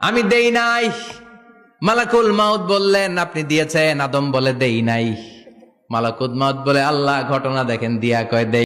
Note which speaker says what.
Speaker 1: আমি দেই নাই। মালাকুল মাউদ বললেন, আপনি দিয়েছেন। আদম বলে, দেই নাই। মালাকুল মাউদ বলে, আল্লাহ ঘটনা দেখেন, দিয়া কয় দেই